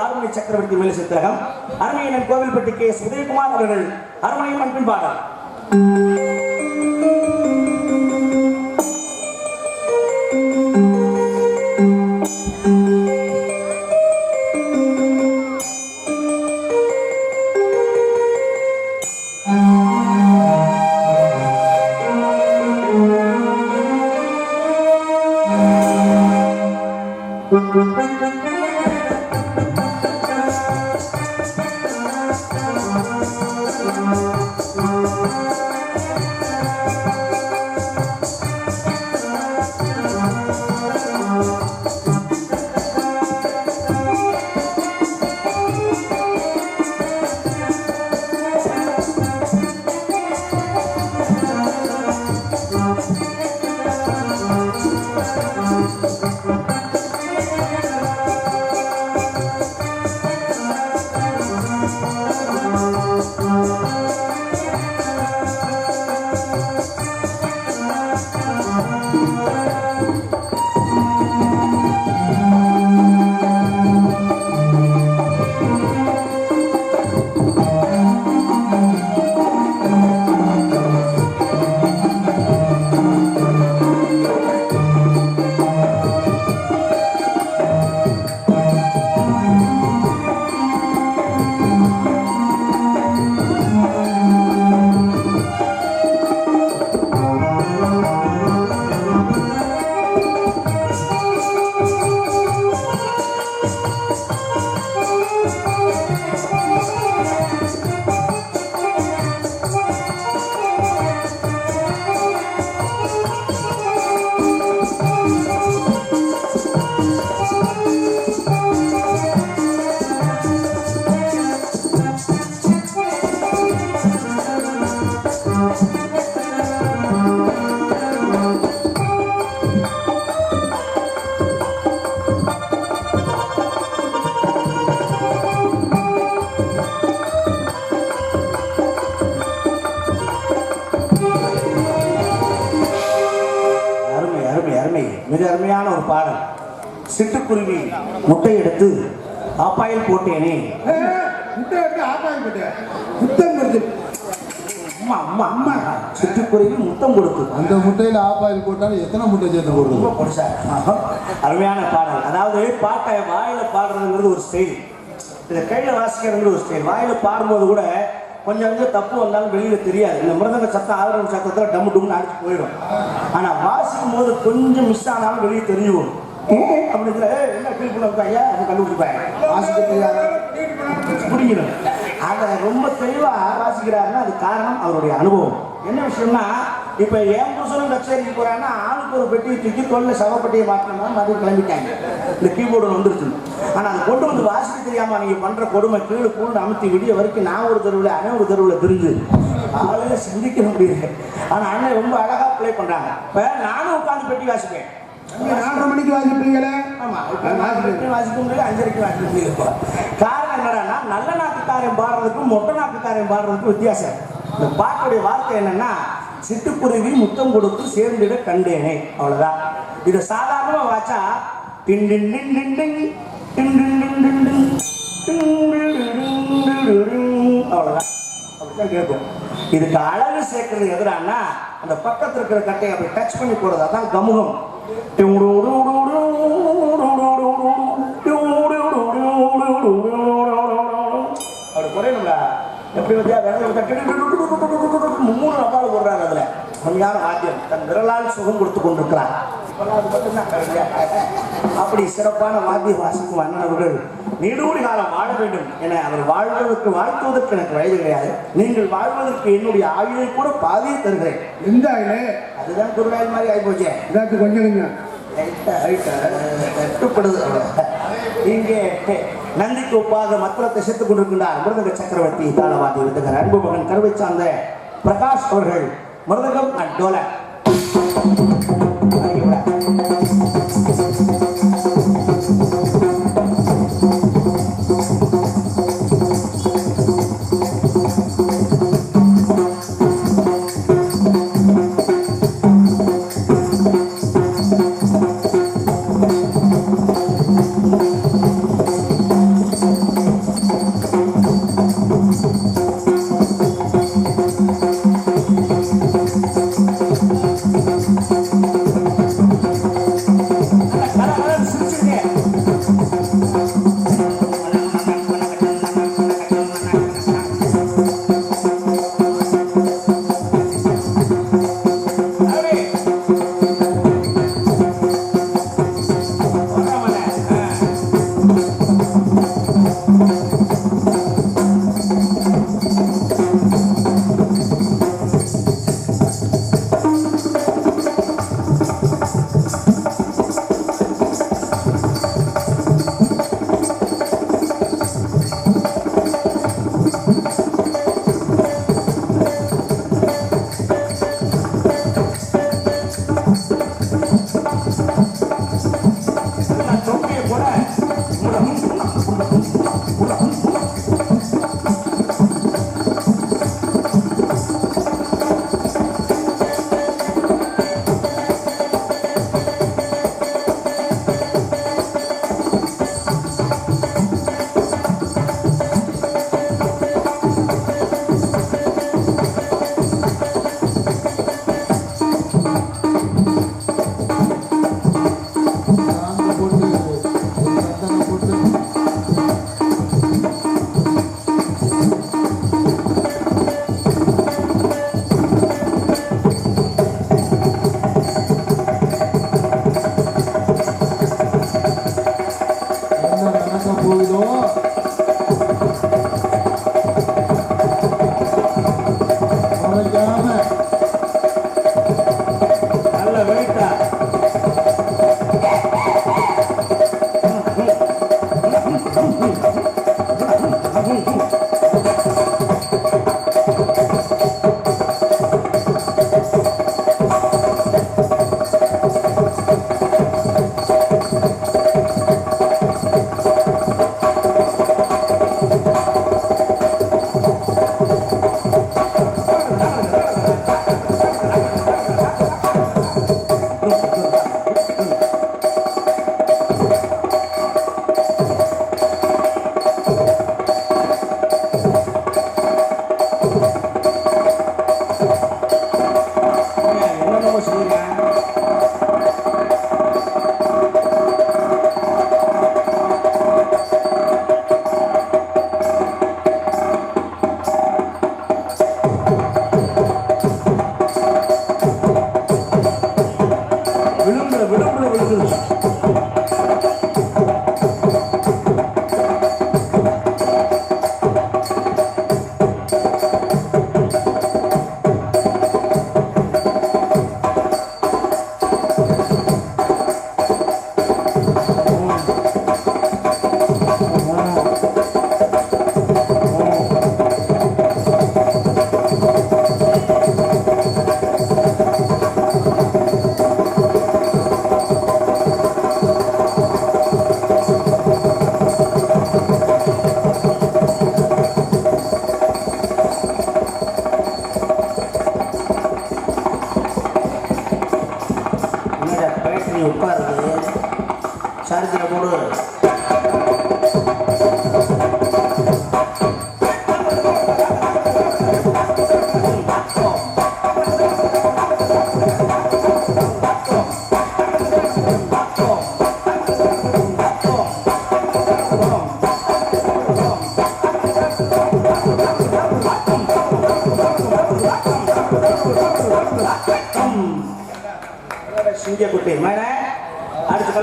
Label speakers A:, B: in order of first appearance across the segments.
A: ஆறுமணி சக்கரவர்த்தி மேல சித்திரகம் அருமையனன் கோவில்பட்டி கே எஸ் உதயகுமார் அவர்கள் அருமையும் அன்பின் பாடல் மிக அருமையான ஒரு பாடல். சிட்டுக்குருவி முட்டை எடுத்து ஆப்பாயில் போட்டேனே.
B: முட்டை எடுத்து ஆப்பாய் போட்டு முத்தம் கொடுத்து
A: அம்மா அம்மா அம்மா. சிட்டுக்குருவி முத்தம் கொடுத்து.
B: அந்த முட்டையில ஆப்பாயில் போட்டாலும் எத்தனை முட்டை சேர்த்து போடுறது?
A: ரொம்ப பொடிசா அருமையான பாடல். அதாவது பாட்டை வாயில பாடுறதுங்கிறது ஒரு ஸ்டைல் இதை கையில வாசிக்கிறதுங்கிறது ஒரு ஸ்டைல் வாயில பாடும்போது கூட கொஞ்சம் கொஞ்சம் தப்பு வந்தாலும் வெளியில் தெரியாது. இந்த மிருதங்க சத்தம் ஆதரவு சத்தத்தில் டம்மு டும்னு அடிச்சு போயிடும். ஆனால் வாசிக்கும் போது கொஞ்சம் மிஸ் ஆனாலும் வெளியே தெரிஞ்சு போடும் என்ன ஃபீல் பண்ண ஐயா அதை கண்டுபிடிப்பேன் வாசிக்க தெரியாத. புரிஞ்சிடும் அதை ரொம்ப தெளிவாக வாசிக்கிறாருன்னா அது காரணம் அவருடைய அனுபவம். என்ன விஷயம்னா இப்ப என் புருஷனும் கச்சேரிக்கு போறாங்கன்னா ஆளுக்கு ஒரு பெட்டியை தூக்கி தொழில சவப்பட்டியை மாற்றணும் மறுபடியும் கிளம்பிட்டாங்க. இந்த கீபோர்டு வந்துருச்சு. ஆனா அதை கொண்டு வந்து வாசிக்க தெரியாம நீங்க பண்ற கொடுமை கீழே கூண்டு அமுத்தி விடிய வரைக்கும் நான் ஒரு தெருவில் அவன் ஒரு தெருவில் தெரிஞ்சு. ஆளுங்க சிந்திக்க முடியல. ஆனா அண்ணன் ரொம்ப அழகா ப்ளே பண்றாங்க. இப்ப நானும் உட்கார்ந்து பெட்டி வாசிப்பேன்.
B: நாலரை மணிக்கு வாசிப்பீங்களே?
A: ஆமா இப்ப நாலு மணிக்கு வாசிக்க முடியல அஞ்சரைக்கு வாசிக்க முடியல காரணம் என்னடான்னா நல்ல நாட்டுக்காரன் பாடுறதுக்கும் மொட்டை நாட்டுக்காரன் பாடுறதுக்கும் வித்தியாசம். இந்த பாட்டுடைய வார்த்தை என்னன்னா சிட்டுக்குருவி முத்தம் கொடுத்து சேர்ந்திட கண்டேனே. அவ்வளவுதான். இதை சாதாரணமா வாச்சா டின் டின் டின் டின் டின். அவ்வளோதான் அப்படித்தான் கேட்கும் இதுக்கு அழகு சேர்க்கறது எதிரானா அந்த பக்கத்தில் இருக்கிற கட்டையை அப்படி டச் பண்ணி போடுறது அதான் கமுகம் அப்படி குறையணும்ல எப்படி வச்சா விரல் மூணு அப்பால் போடுறாங்க அதில் கொஞ்ச நேரம் வாத்தியம் தன் விரலால் சுகம் கொடுத்து கொண்டிருக்கிறார் அப்படி சிறப்பான வாத்திய வாசிக்கும் அண்ணன் நீடூழி காலம் வாழ வேண்டும் என அவர் வாழ்வதற்கு வாழ்த்துவதற்கு எனக்கு வயது கிடையாது. நீங்கள் வாழ்வதற்கு என்னுடைய ஆயுளை கூட பாதியை தருகிறேன்.
B: எந்த ஆயிலே
A: அதுதான் குருவாயில் மாதிரி ஆகி போச்சே
B: இதாச்சும் கொஞ்சம்
A: அவ்வளவுதான். இங்கே நந்திக்கு ஒப்பாக மத்தளத்தை சேர்த்துக் கொண்டிருக்கின்றார் மிருதங்க சக்கரவர்த்தி தாளவாதி விருதுகர் அன்பு மகன் கருவை சார்ந்த பிரகாஷ் அவர்கள். மிருதகம் அண்ட் டோலக்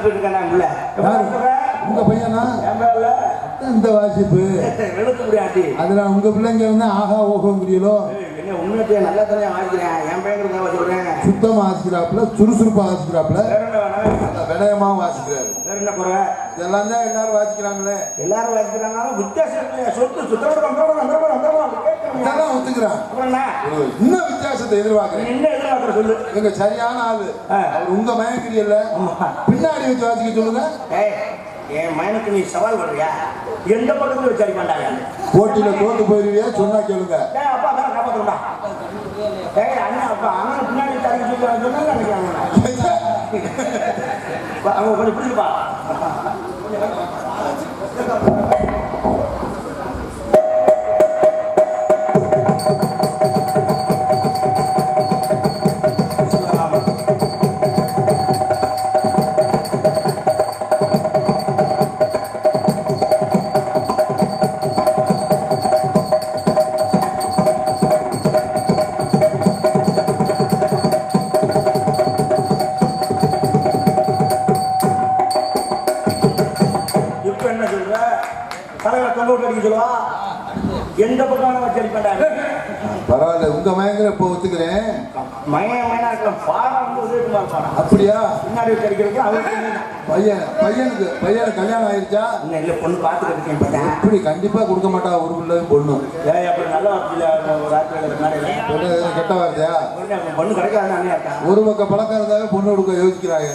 A: அடுத்து கிளப்பிட்டு இருக்கேன் உள்ள?
B: உங்க பையனா? இந்த வாசிப்பு?
A: முடியாட்டி
B: அதுல உங்க பிள்ளைங்க வந்து ஆஹா ஓஹோங்கிறீங்களோ?
A: என்ன உண்மையிட்டே நல்லா தானே வாங்கிக்கிறேன் என் பையனுக்கு சொல்றேன்.
B: சுத்தமா வாசிக்கிறாப்புல சுறுசுறுப்பா அந்த வினயமாவும் வாசிக்கிறாரு.
A: வேற என்ன குறை?
B: இதெல்லாம் தான் எல்லாரும் வாசிக்கிறாங்களே.
A: எல்லாரும் வாங்கிக்கிறாங்க வித்தியாசம் இல்லையா. சொத்து சுத்தோட வந்தோட வந்தோட வந்தோட
B: இதெல்லாம் ஒத்துக்கிறான்.
A: அப்புறம் என்ன?
B: இன்னும் வித்தியாசத்தை எதிர்பார்க்கிறேன்.
A: சொல்லு.
B: இவங்க சரியான ஆளு. அவர் உங்க மயங்கிரியல்ல
A: ஆமா.
B: பின்னாடி வச்சு வாசிக்க சொல்லுங்க.
A: ஏய் என் மயனுக்கு நீ சவால் பண்றியா எந்த பக்கத்துல வச்சு அடிப்பாண்டாங்க
B: போட்டியில தோத்து போயிருவியா? சொன்னா கேளுங்க.
A: ஏய் அப்பா தான் காப்பாற்றுண்டா ஏய் அண்ணன் அப்பா அண்ணன் பின்னாடி தரி சொல்லி சொன்னாங்க நினைக்கிறாங்க அவங்க கொஞ்சம் பிடிச்சிப்பா இருக்கலாம் பாடம்
B: அப்படியா?
A: பின்னாடி அவருக்கு?
B: பையன் பையனுக்கு கல்யாணம் ஆயிருச்சா?
A: இல்லை பொண்ணு பார்த்துட்டு இருக்கேன் பார்த்தேன்.
B: எப்படி? கண்டிப்பா கொடுக்க மாட்டா ஒரு பிள்ளை பொண்ணு.
A: ஏய் அப்படி நல்ல
B: கெட்ட வார்த்தையா?
A: பொண்ணு இருக்கா?
B: ஒரு பக்கம் பழக்கம் இருந்தாவே பொண்ணு கொடுக்க யோசிக்கிறாங்க.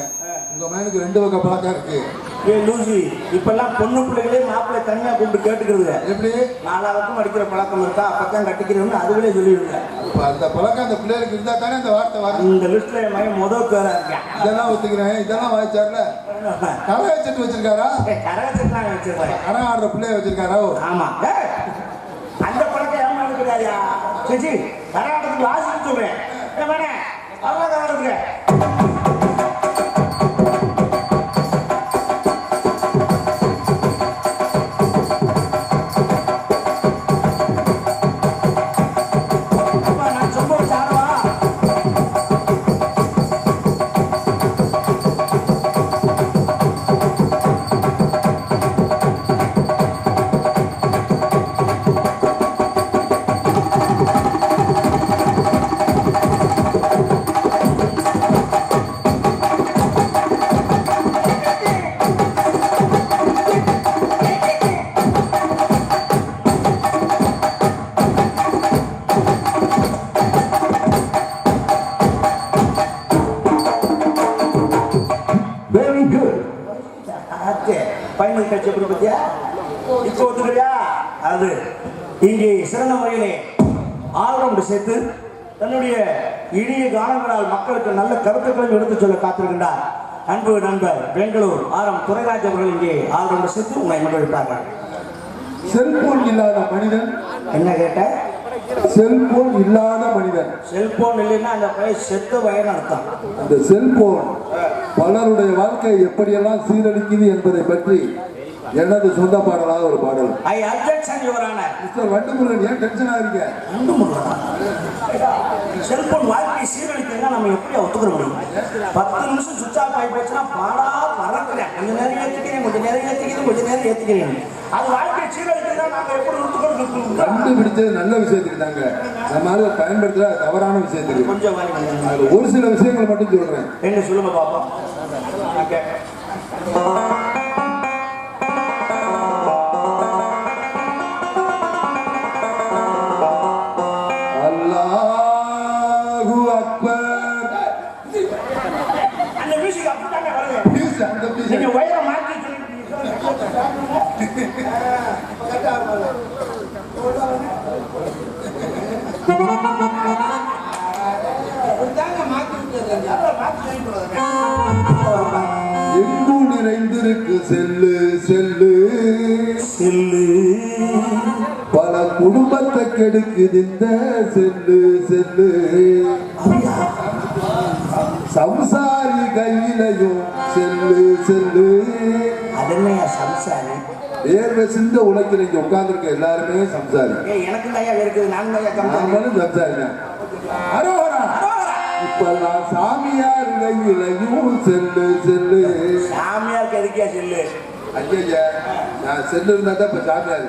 B: உங்க மயனுக்கு ரெண்டு பக்கம் பழக்கம் இருக்கு.
A: ஏ லூசி இப்பெல்லாம் பொண்ணு பிள்ளைகளே மாப்பிள்ளை தனியா கூப்பிட்டு கேட்டுக்கிறது
B: எப்படி?
A: நாலாவதுக்கும் அடிக்கிற பழக்கம் இருக்கா? அப்பதான் கட்டிக்கிறோம்னு அதுகளே சொல்லிடுங்க.
B: அந்த பழக்கம் அந்த பிள்ளைகளுக்கு இருந்தா தானே அந்த வார்த்தை வரும்?
A: இந்த லிஸ்ட்ல என் மகன் முதல் பேரா இருக்கேன்
B: இதெல்லாம் ஒத்துக்கிறேன் இதெல்லாம் வாய்ச்சார்ல. கடை வச்சுட்டு வச்சிருக்காரா?
A: கரகத்துக்கு வச்சிருப்பாரு.
B: கடை ஆடுற பிள்ளைய வச்சிருக்காரா?
A: ஆமா. அந்த பழக்கம் ஏமா இருக்கிறாயா சரி கரகாட்டத்துக்கு வாசிக்க சொல்றேன். ஏன் வேணே அவ்வளோ பயன்படுத்தி கட்சி பத்தியா? இப்போ ஒத்துக்கிறியா அது இங்கே சிறந்த முறையிலே ஆல்ரவுண்ட் சேர்த்து தன்னுடைய இனிய கானங்களால் மக்களுக்கு நல்ல கருத்துக்களை எடுத்துச் சொல்ல காத்திருக்கின்றார். அன்பு நண்பர் பெங்களூர் ஆரம் துரைராஜ் அவர்கள் இங்கே ஆல்ரவுண்ட் சேர்த்து உங்களை மகிழ்விப்பார்கள்
B: செல்போன் இல்லாத மனிதன்.
A: என்ன கேட்ட?
B: செல்போன் இல்லாத மனிதன்.
A: செல்போன் இல்லைன்னா அந்த பையன் செத்த வயன் அர்த்தம்.
B: அந்த செல்போன் பலருடைய வாழ்க்கையை எப்படியெல்லாம் சீரழிக்குது என்பதை பற்றி எனது சொந்த பாடலாக ஒரு பாடல்.
A: I objection your honour
B: mister Vandumurugan ஏன் டென்ஷன் ஆகிறீங்க
A: செல்போன் வாழ்க்கையை சீரழிக்கிறதா நம்ம எப்படி ஒத்துக்கிற முடியும்? பத்து நிமிஷம் சுவிட்ச் ஆஃப் ஆகி போச்சுன்னா பாடா பறக்கிறேன். கொஞ்ச நேரம் ஏற்றிக்கிறேன் கொஞ்ச நேரம் ஏற்றிக்கிறேன் கொஞ்ச நேரம் ஏற்றிக்கிறேன் அது வாழ்க்கையை சீரழிக்கிறதா நாம எப்படி
B: கண்டுபிடிச்சது நல்ல விஷயத்துக்கு தாங்க. நம்ம ஆளுங்க பயன்படுத்துற தவறான விஷயத்துக்கு. ஒரு சில விஷயங்களை மட்டும் சொல்றேன்.
A: என்ன சொல்லுங்க பாப்பா?
B: எங்கும் நிறைந்திருக்கு. Cell cell.
A: செல்லு.
B: பல குடும்பத்தை கெடுக்குது இந்த செல்லு செல்லு. சம்சாரி கையிலையும் செல்லு செல்லு.
A: அதென்னையா சம்சாரி?
B: வேர்வை சிந்த உலகில் இங்க உட்கார்ந்துருக்க எல்லாருமே சம்சாரி.
A: எனக்கு இருக்குது நான் தான் கம்மியாக
B: நாமளும் சம்சாரி அரோகரா! இப்ப நான் சாமியார் கையிலையும் செல்லு செல்லு.
A: சாமியாருக்கு எதுக்கியா செல்லு.
B: ஐயா நான் செல்லு இருந்தா தான் இப்ப சாமியார்.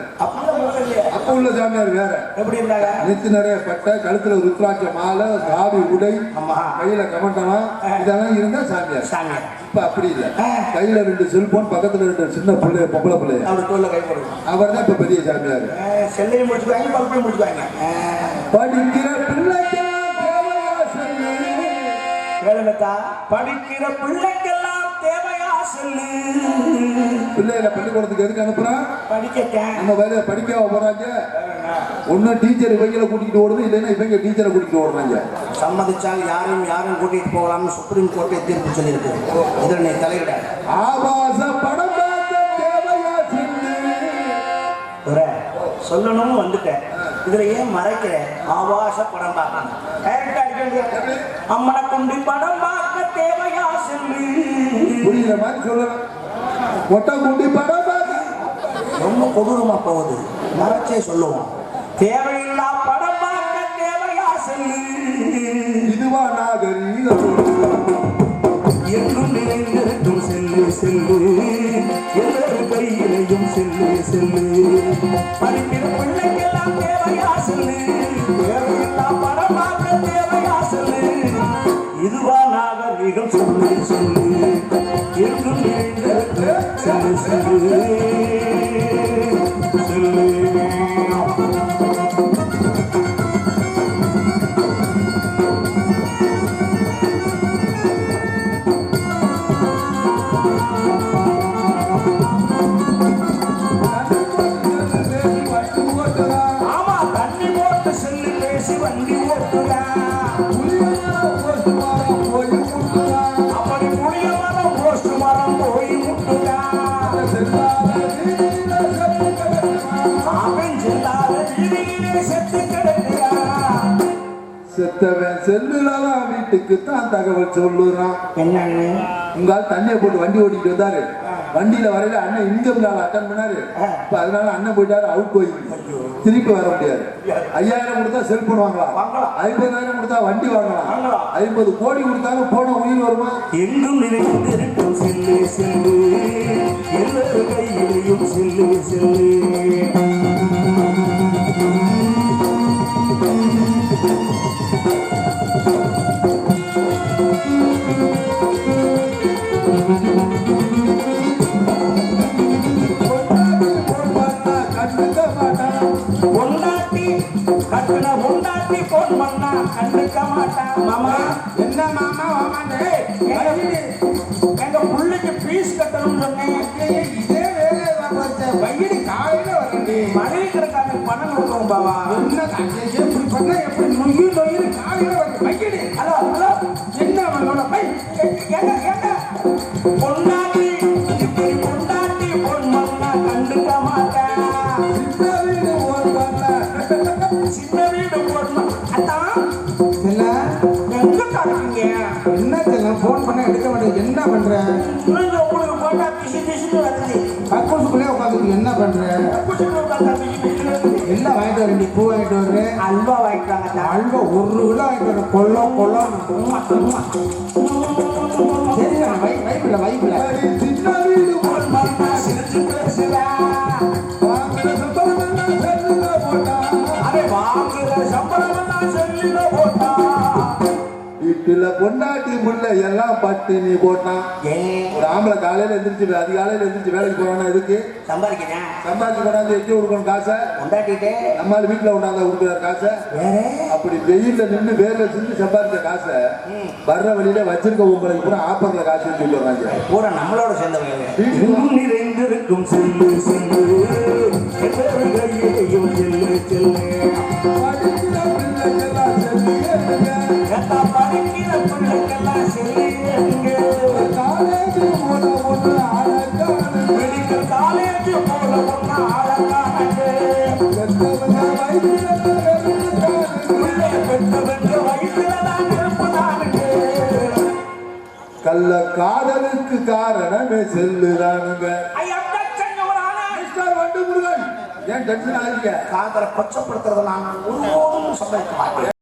B: அப்ப உள்ள சாமியார் வேற.
A: எப்படி இருந்தாங்க?
B: நெத்து நிறைய பட்டை கழுத்துல ருத்ராட்ச மாலை காவி உடை கையில கமண்டலம் இதெல்லாம் இருந்தா சாமியார்.
A: சாமியார்.
B: இப்ப அப்படி இல்ல. கையில ரெண்டு செல்போன் பக்கத்துல ரெண்டு சின்ன பிள்ளை பொம்பளை பிள்ளைய?
A: அவர்
B: தான் இப்ப பெரிய சாமியார்.
A: செல்லையும் முடிச்சுக்குவாங்க பல்பையும் கேளுங்கத்தா படிக்கிற பிள்ளைக்கெல்லாம் தேவையா செல்லு.
B: பிள்ளைகளை பள்ளிக்கூடத்துக்கு எதுக்கு அனுப்புறான்
A: படிக்கட்டேன்
B: நம்ம வேலையை படிக்காம போறாங்க. ஒண்ணு டீச்சர் இவங்களை கூட்டிட்டு ஓடுது இல்லைன்னா இவங்க டீச்சரை கூட்டிட்டு ஓடுறாங்க.
A: சம்மதிச்சால் யாரையும் யாரும் கூட்டிட்டு போகலாம்னு சுப்ரீம் கோர்ட்டே தீர்ப்பு சொல்லியிருக்கு. இதில் நீ தலையிட.
B: ஆபாச படம்
A: சொல்லணும்னு வந்துட்டேன். இதுல ஏன் மறைக்கிற? ஆபாச படம் பார்க்கணும். அம்மனை குண்டி படம் பார்க்க தேவையா செல்லு
B: புரியுற மாதிரி சொல்லலாம் மொட்டை குண்டி படம் பார்க்க.
A: ரொம்ப கொடூரமா போகுது. மறைச்சே சொல்லுவோம். தேவையில்லா படம் பார்க்க தேவையா செல்லு
B: இதுவா நாகரீகம்
A: என்றும் நிறைந்திருக்கும் செல்லு செல்லு. எல்லாரும் கையிலையும் செல்லு செல்லு. படிக்கிற பிள்ளைக்கெல்லாம் தேவையா செல்லு?
B: செத்தவன் செல்லுலதான் வீட்டுக்கு தான் தகவல் சொல்லுறான்.
A: என்னன்னு
B: தண்ணியை போட்டு வண்டி ஓட்டிட்டு வந்தாரு. வண்டியில வரையில அண்ணன் இன்கம் கால் அட்டன் பண்ணாரு. இப்ப அதனால அண்ணன் போயிட்டாரு அவுட் கோயிங் திருப்பி வர முடியாது. ஐயாயிரம் கொடுத்தா செல்போன் வாங்கலாம்
A: வாங்கலாம்.
B: ஐம்பதாயிரம் கொடுத்தா வண்டி வாங்கலாம். ஐம்பது கோடி கொடுத்தாலும் போன உயிர் வருமா?
A: எங்கும் நிறைந்திருக்கும் செல்லு செல்லு. எல்லார் கையிலையும் செல்லு செல்லு. இதே வேலையை நான் பார்த்தேன் பையனு
B: காலையில வரண்டி
A: மனைவி கிடக்காம பணம் கொடுக்கணும் பாவா
C: என்ன எப்படி நொய்யு நொய்யு காலையில வரணும் பையனு
A: ஹலோ ஹலோ
C: என்ன பை
A: ஏங்க
C: எல்லாம் வாங்கிட்டு வரேன் நீ? பூ வாங்கிட்டு வர்றேன்
A: அல்வா வாங்கிட்டாங்க தான்.
C: அல்வா ஒரு கிலோ வாங்கிட்டு வரேன் கொல்லம் கொல்லம் சரி வைப்பில்ல வைப்பில்ல
B: வீட்டுல பொண்டாட்டி முள்ள எல்லாம் பட்டினி போட்டான்
A: ஏன்?
B: ஒரு ஆம்பளை காலையில எந்திரிச்சு அதிகாலையில எந்திரிச்சு வேலைக்கு போறானா எதுக்கு?
A: சம்பாதிக்கிறேன்
B: சம்பாதிச்சு கொண்டாந்து எட்டி கொடுக்கணும் காசை.
A: கொண்டாட்டிட்டே
B: நம்மால் வீட்டுல கொண்டாந்து கொடுக்குறாரு காசை. அப்படி வெயில்ல நின்று வேர்ல சிந்து சம்பாதிச்ச காசை வர்ற வழியில வச்சிருக்க உங்களுக்கு பூரா ஆப்பர்ல காசு வச்சு வர்றாங்க
A: பூரா நம்மளோட சேர்ந்தவங்க. இன்னும் நிறைந்திருக்கும் செல்லு.
B: காதலுக்கு காரணமே செல்லுதானுங்க ஏன் டென்ஷன் ஆகிறீங்க?
A: காதலை பச்சைப்படுத்துறத நான் ஒருபோதும் சம்மதிக்க மாட்டேன்